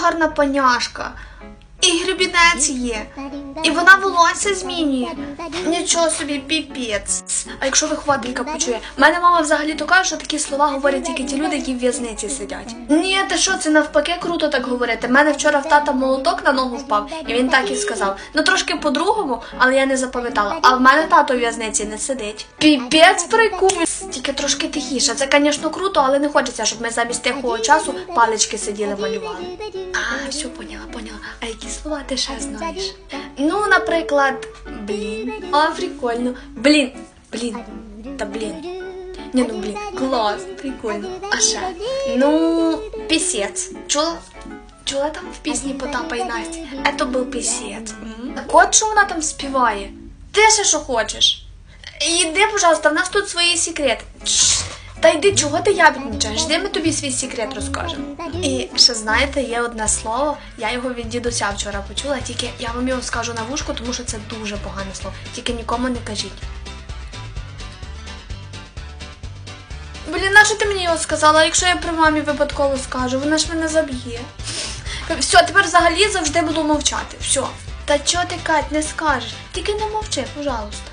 гарна паняшка. І гребінець є. І вона волосся змінює. Нічого собі, піпець. А якщо вихователька почує, мене мама взагалі то каже, що такі слова говорять тільки ті люди, які в в'язниці сидять. Ні, ти що, це навпаки круто так говорити. Мене вчора в тата молоток на ногу впав, і він так і сказав. Ну трошки по-другому, але я не запам'ятала. А в мене тато в в'язниці не сидить. Піпець прикол. Тільки трошки тихіше. Це, звісно, круто, але не хочеться, щоб ми замість тихого часу палички сиділи малювали. А, все, поняла, поняла. А які слова ти ще знаєш? Ну, наприклад, блін. А, прикольно. Блін. Блін. Та блін. Ні, ну блін, клас, прикольно. А ще? Ну, пісець. Чула? Чула там в пісні Потапа і Насті? Это був пісець. Так от що вона там співає? Ти ще що хочеш? Іди, пожалуйста, в нас тут свої секрети. Та йди, чого ти ябідничаєш? Де ми тобі свій секрет розкажемо? І ще знаєте, є одне слово, я його від дідуся вчора почула, тільки я вам його скажу на вушку, тому що це дуже погане слово. Тільки нікому не кажіть. Блін, на що ти мені його сказала? Якщо я при мамі випадково скажу, вона ж мене заб'є. Все, тепер взагалі завжди буду мовчати. Все. Та чого ти, Кать, не скажеш? Тільки не мовчи, пожалуйста.